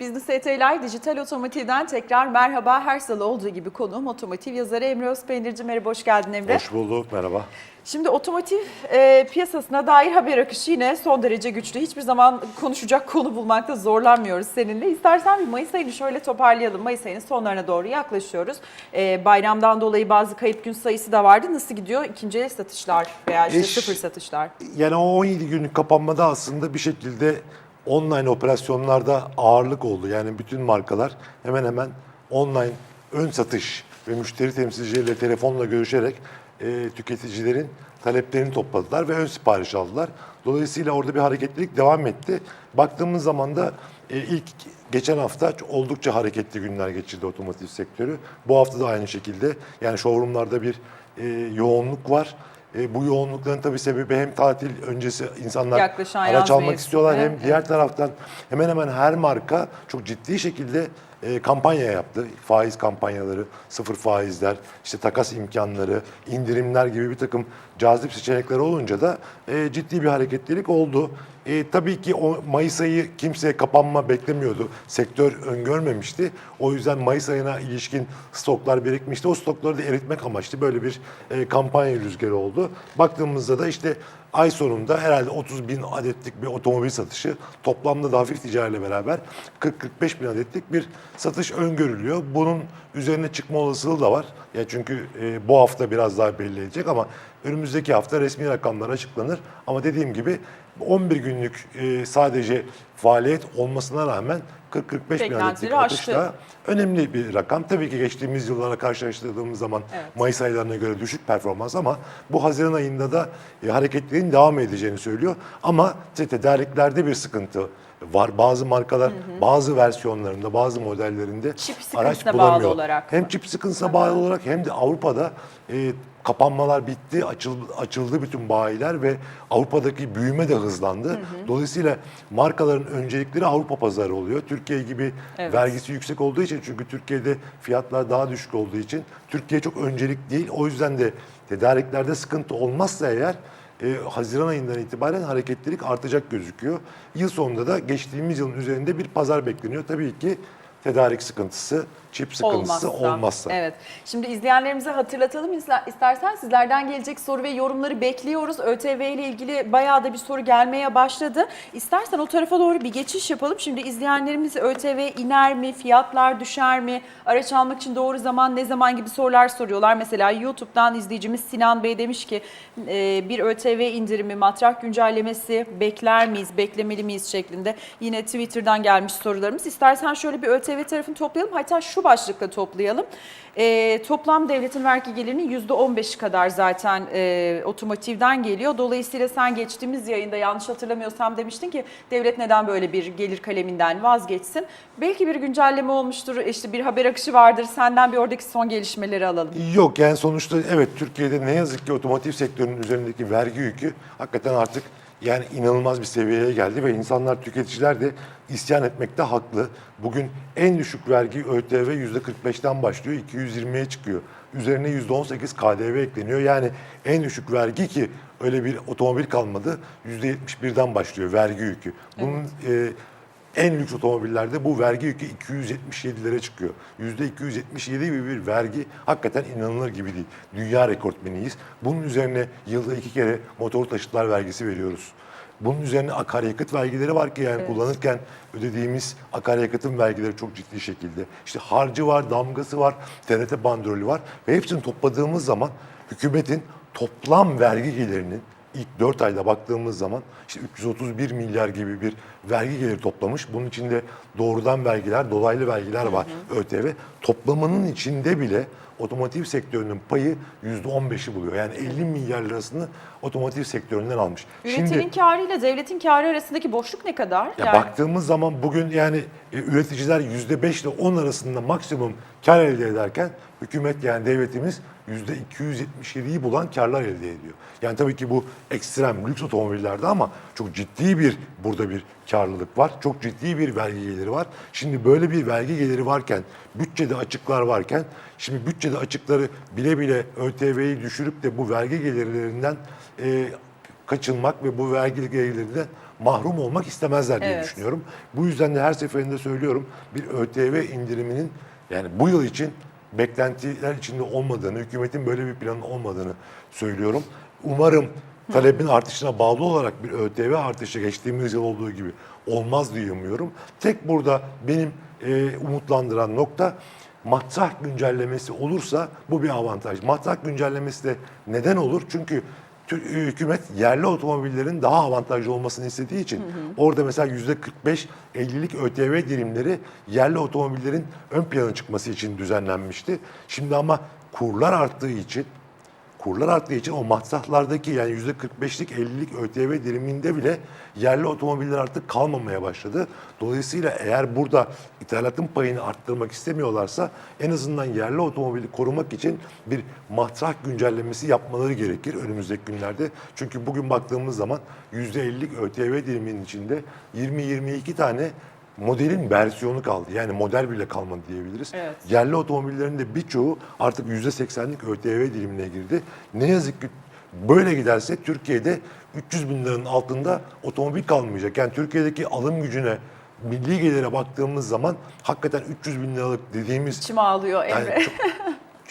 Business ET'ler Dijital Otomotiv'den tekrar merhaba. Her salı olduğu gibi konuğum otomotiv yazarı Emre Özpeynirci. Merhaba, hoş geldin Emre. Hoş bulduk, merhaba. Şimdi otomotiv e, piyasasına dair haber akışı yine son derece güçlü. Hiçbir zaman konuşacak konu bulmakta zorlanmıyoruz seninle. İstersen bir Mayıs ayını şöyle toparlayalım. Mayıs ayının sonlarına doğru yaklaşıyoruz. E, bayramdan dolayı bazı kayıp gün sayısı da vardı. Nasıl gidiyor ikinci el satışlar veya işte Eş- sıfır satışlar? Yani o 17 günlük kapanmada aslında bir şekilde online operasyonlarda ağırlık oldu. Yani bütün markalar hemen hemen online ön satış ve müşteri temsilcileriyle telefonla görüşerek e, tüketicilerin taleplerini topladılar ve ön sipariş aldılar. Dolayısıyla orada bir hareketlilik devam etti. Baktığımız zaman da e, ilk geçen hafta oldukça hareketli günler geçirdi otomotiv sektörü. Bu hafta da aynı şekilde yani showroomlarda bir e, yoğunluk var. E, bu yoğunlukların tabii sebebi hem tatil öncesi insanlar Yaklaşan araç yaz almak mevsimi, istiyorlar hem evet. diğer taraftan hemen hemen her marka çok ciddi şekilde e, kampanya yaptı. Faiz kampanyaları, sıfır faizler, işte takas imkanları, indirimler gibi bir takım cazip seçenekler olunca da e, ciddi bir hareketlilik oldu. E, tabii ki o Mayıs ayı kimse kapanma beklemiyordu. Sektör öngörmemişti. O yüzden Mayıs ayına ilişkin stoklar birikmişti. O stokları da eritmek amaçlı böyle bir e, kampanya rüzgarı oldu. Baktığımızda da işte ay sonunda herhalde 30 bin adetlik bir otomobil satışı toplamda da hafif ticariyle beraber 40-45 bin adetlik bir satış öngörülüyor. Bunun üzerine çıkma olasılığı da var. Ya çünkü e, bu hafta biraz daha belli edecek ama önümüzdeki hafta resmi rakamlar açıklanır. Ama dediğim gibi 11 günlük e, sadece faaliyet olmasına rağmen 40-45 bin adetlik atış aştı. önemli bir rakam. Tabii ki geçtiğimiz yıllara karşılaştırdığımız zaman Evet. Mayıs aylarına göre düşük performans ama bu Haziran ayında da e, hareketlerin devam edeceğini söylüyor. Ama işte tedarriklerde bir sıkıntı var. Bazı markalar bazı versiyonlarında, bazı modellerinde Çip araç sıkıntısına bağlı bulamıyor. olarak Hem çip sıkıntısına bağlı olarak hem de Avrupa'da e, kapanmalar bitti, açıldı, açıldı bütün bayiler ve Avrupa'daki büyüme de hızlandı. Dolayısıyla markaların öncelikleri Avrupa pazarı oluyor. Türkiye gibi Evet. vergisi yüksek olduğu için çünkü Türkiye'de fiyatlar daha düşük olduğu için Türkiye çok öncelik değil. O yüzden de tedariklerde sıkıntı olmazsa eğer e, Haziran ayından itibaren hareketlilik artacak gözüküyor. Yıl sonunda da geçtiğimiz yılın üzerinde bir pazar bekleniyor. Tabii ki tedarik sıkıntısı, çip sıkıntısı olmazsa. Evet. Şimdi izleyenlerimize hatırlatalım istersen sizlerden gelecek soru ve yorumları bekliyoruz. ÖTV ile ilgili bayağı da bir soru gelmeye başladı. İstersen o tarafa doğru bir geçiş yapalım. Şimdi izleyenlerimiz ÖTV iner mi, fiyatlar düşer mi, araç almak için doğru zaman ne zaman gibi sorular soruyorlar. Mesela YouTube'dan izleyicimiz Sinan Bey demiş ki bir ÖTV indirimi, matrak güncellemesi bekler miyiz, beklemeli miyiz şeklinde. Yine Twitter'dan gelmiş sorularımız. İstersen şöyle bir ÖTV tarafını toplayalım. Hatta şu başlıkla toplayalım. E, toplam devletin vergi gelirinin %15'i kadar zaten e, otomotivden geliyor. Dolayısıyla sen geçtiğimiz yayında yanlış hatırlamıyorsam demiştin ki devlet neden böyle bir gelir kaleminden vazgeçsin? Belki bir güncelleme olmuştur, işte bir haber akışı vardır. Senden bir oradaki son gelişmeleri alalım. Yok yani sonuçta evet Türkiye'de ne yazık ki otomotiv sektörünün üzerindeki vergi yükü hakikaten artık yani inanılmaz bir seviyeye geldi ve insanlar tüketiciler de isyan etmekte haklı. Bugün en düşük vergi ÖTV %45'ten başlıyor 220'ye çıkıyor. Üzerine %18 KDV ekleniyor. Yani en düşük vergi ki öyle bir otomobil kalmadı %71'den başlıyor vergi yükü. Bunun e, en lüks otomobillerde bu vergi yükü 277'lere çıkıyor. %277 gibi bir vergi hakikaten inanılır gibi değil. Dünya rekortmeniyiz. Bunun üzerine yılda iki kere motor taşıtlar vergisi veriyoruz. Bunun üzerine akaryakıt vergileri var ki yani kullanırken ödediğimiz akaryakıtın vergileri çok ciddi şekilde. İşte harcı var, damgası var, TRT bandrolü var ve hepsini topladığımız zaman hükümetin toplam vergi gelirinin ilk 4 ayda baktığımız zaman işte 331 milyar gibi bir vergi geliri toplamış. Bunun içinde doğrudan vergiler, dolaylı vergiler var ÖTV. Toplamının içinde bile otomotiv sektörünün payı %15'i buluyor. Yani 50 milyar lirasını otomotiv sektöründen almış. Üretinin karı ile devletin karı arasındaki boşluk ne kadar? Ya baktığımız zaman bugün yani e, üreticiler %5 ile 10 arasında maksimum kar elde ederken hükümet yani devletimiz %277'yi bulan karlar elde ediyor. Yani tabii ki bu ekstrem lüks otomobillerde ama çok ciddi bir burada bir karlılık var. Çok ciddi bir vergi geliri var. Şimdi böyle bir vergi geliri varken, bütçede açıklar varken, şimdi bütçede açıkları bile bile ÖTV'yi düşürüp de bu vergi gelirlerinden e, kaçınmak ve bu vergi gelirlerinden mahrum olmak istemezler diye Evet. düşünüyorum. Bu yüzden de her seferinde söylüyorum bir ÖTV indiriminin yani bu yıl için beklentiler içinde olmadığını, hükümetin böyle bir planın olmadığını söylüyorum. Umarım talebin artışına bağlı olarak bir ÖTV artışı geçtiğimiz yıl olduğu gibi olmaz diye umuyorum. Tek burada benim e, umutlandıran nokta matrah güncellemesi olursa bu bir avantaj. Matrah güncellemesi de neden olur? Çünkü tü- hükümet yerli otomobillerin daha avantajlı olmasını istediği için orada mesela yüzde 45-50'lik ÖTV dilimleri yerli otomobillerin ön plana çıkması için düzenlenmişti. Şimdi ama kurlar arttığı için kurlar arttığı için o matrahlardaki yani yüzde 45'lik 50'lik ÖTV diliminde bile yerli otomobiller artık kalmamaya başladı. Dolayısıyla eğer burada ithalatın payını arttırmak istemiyorlarsa en azından yerli otomobili korumak için bir matrah güncellemesi yapmaları gerekir önümüzdeki günlerde. Çünkü bugün baktığımız zaman yüzde 50'lik ÖTV diliminin içinde 20-22 tane modelin versiyonu kaldı. Yani model bile kalmadı diyebiliriz. Evet. Yerli otomobillerin de birçoğu artık %80'lik ÖTV dilimine girdi. Ne yazık ki böyle giderse Türkiye'de 300 bin liranın altında otomobil kalmayacak. Yani Türkiye'deki alım gücüne, milli gelire baktığımız zaman hakikaten 300 bin liralık dediğimiz İçim ağlıyor Emre. yani çok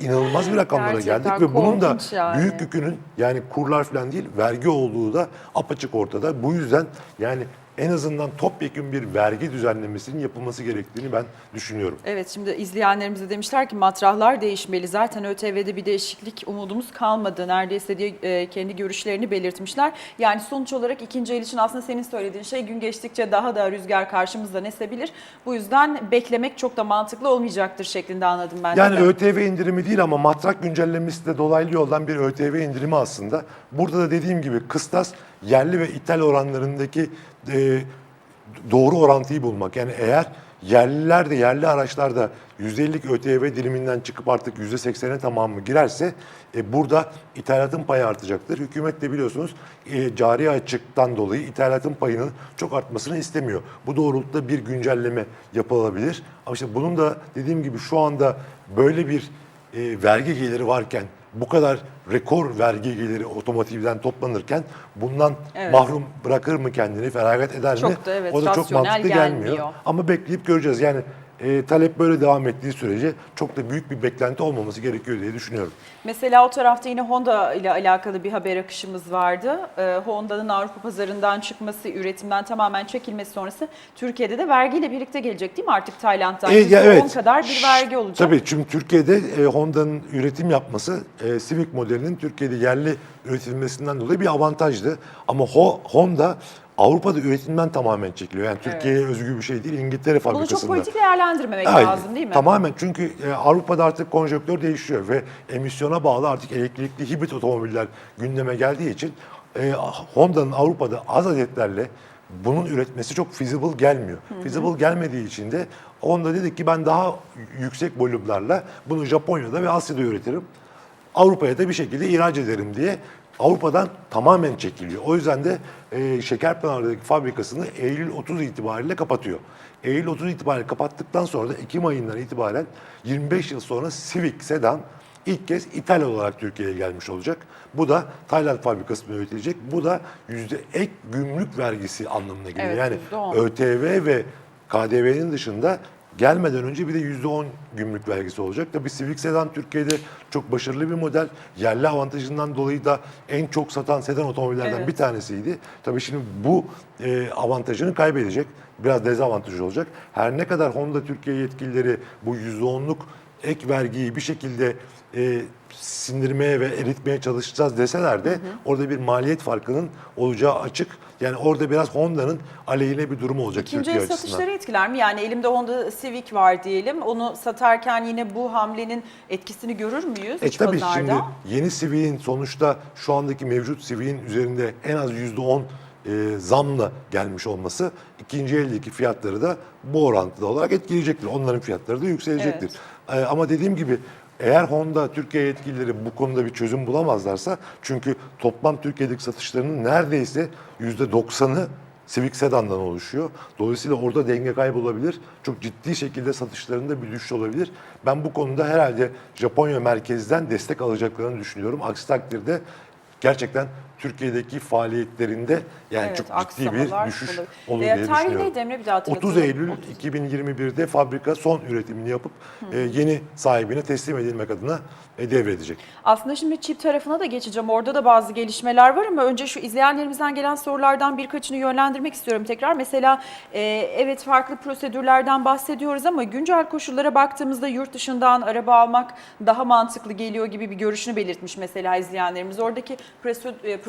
inanılmaz bir rakamlara Gerçekten geldik ve bunun da yani. büyük yükünün yani kurlar falan değil vergi olduğu da apaçık ortada. Bu yüzden yani en azından topyekun bir vergi düzenlemesinin yapılması gerektiğini ben düşünüyorum. Evet şimdi izleyenlerimiz de demişler ki matrahlar değişmeli. Zaten ÖTV'de bir değişiklik umudumuz kalmadı neredeyse diye e, kendi görüşlerini belirtmişler. Yani sonuç olarak ikinci el için aslında senin söylediğin şey gün geçtikçe daha da rüzgar karşımızdan esebilir. Bu yüzden beklemek çok da mantıklı olmayacaktır şeklinde anladım ben de. Yani ÖTV indirimi değil ama matrak güncellemesi de dolaylı yoldan bir ÖTV indirimi aslında. Burada da dediğim gibi kıstas yerli ve ithal oranlarındaki e, doğru orantıyı bulmak. Yani eğer yerliler de yerli araçlar da %50'lik ÖTV diliminden çıkıp artık %80'e tamamı girerse e, burada ithalatın payı artacaktır. Hükümet de biliyorsunuz e, cari açıktan dolayı ithalatın payının çok artmasını istemiyor. Bu doğrultuda bir güncelleme yapılabilir. Ama işte bunun da dediğim gibi şu anda böyle bir e, vergi geliri varken bu kadar rekor vergi geliri otomotivden toplanırken bundan Evet. mahrum bırakır mı kendini, feragat eder mi? Çok da evet, o da çok rasyonel mantıklı gelmiyor. gelmiyor. Ama bekleyip göreceğiz. Yani e, talep böyle devam ettiği sürece çok da büyük bir beklenti olmaması gerekiyor diye düşünüyorum. Mesela o tarafta yine Honda ile alakalı bir haber akışımız vardı. Ee, Honda'nın Avrupa pazarından çıkması, üretimden tamamen çekilmesi sonrası Türkiye'de de vergiyle birlikte gelecek değil mi artık Tayland'dan? E, ya %10 kadar bir vergi olacak. Tabii çünkü Türkiye'de e, Honda'nın üretim yapması e, Civic modelinin Türkiye'de yerli üretilmesinden dolayı bir avantajdı. Ama Ho- Honda Avrupa'da üretimden tamamen çekiliyor. Yani Türkiye'ye özgü bir şey değil. İngiltere Bunu fabrikasında. çok politik değerlendirmemek Aynen. lazım değil mi? Tamamen çünkü e, Avrupa'da artık konjonktür değişiyor ve emisyona bağlı artık elektrikli hibrit otomobiller gündeme geldiği için e, Honda'nın Avrupa'da az adetlerle bunun üretmesi çok feasible gelmiyor. Feasible gelmediği için de Honda dedi ki ben daha yüksek volümlerle bunu Japonya'da ve Asya'da üretirim. Avrupa'ya da bir şekilde ihraç ederim diye Avrupa'dan tamamen çekiliyor. O yüzden de e, Şekerpınar'daki fabrikasını Eylül 30 itibariyle kapatıyor. Eylül 30 itibariyle kapattıktan sonra da Ekim ayından itibaren 25 yıl sonra Civic sedan ilk kez ithal olarak Türkiye'ye gelmiş olacak. Bu da Tayland fabrikasında üretilecek. Bu da yüzde ek gümrük vergisi anlamına geliyor. Evet, yani %10. ÖTV ve KDV'nin dışında gelmeden önce bir de %10 gümrük vergisi olacak. Tabii Civic Sedan Türkiye'de çok başarılı bir model. Yerli avantajından dolayı da en çok satan sedan otomobillerden Evet. bir tanesiydi. Tabii şimdi bu e, avantajını kaybedecek. Biraz dezavantaj olacak. Her ne kadar Honda Türkiye yetkilileri bu %10'luk ek vergiyi bir şekilde e, sindirmeye ve eritmeye çalışacağız deseler de orada bir maliyet farkının olacağı açık. Yani orada biraz Honda'nın aleyhine bir durum olacak İkinci Türkiye açısından. satışları etkiler mi? Yani elimde Honda Civic var diyelim. Onu satarken yine bu hamlenin etkisini görür müyüz E tabii pazarda? şimdi yeni Civic'in sonuçta şu andaki mevcut Civic'in üzerinde en az %10 e, zamla gelmiş olması ikinci eldeki fiyatları da bu orantıda olarak etkileyecektir. Onların fiyatları da yükselecektir. E, ama dediğim gibi eğer Honda Türkiye yetkilileri bu konuda bir çözüm bulamazlarsa çünkü toplam Türkiye'deki satışlarının neredeyse %90'ı Civic Sedan'dan oluşuyor. Dolayısıyla orada denge kaybolabilir. Çok ciddi şekilde satışlarında bir düşüş olabilir. Ben bu konuda herhalde Japonya merkezden destek alacaklarını düşünüyorum. Aksi takdirde gerçekten Türkiye'deki faaliyetlerinde yani Evet, çok ciddi bir aksamalar düşüş olur. olur Ee, diye düşünüyorum. neydi Emre? Bir daha hatırlatalım. 30 Eylül 2021'de fabrika son üretimini yapıp e, yeni sahibine teslim edilmek adına e, devredecek. Aslında şimdi çip tarafına da geçeceğim. Orada da bazı gelişmeler var ama önce şu izleyenlerimizden gelen sorulardan birkaçını yönlendirmek istiyorum tekrar. Mesela e, evet farklı prosedürlerden bahsediyoruz ama güncel koşullara baktığımızda yurt dışından araba almak daha mantıklı geliyor gibi bir görüşünü belirtmiş mesela izleyenlerimiz. Oradaki prosedür,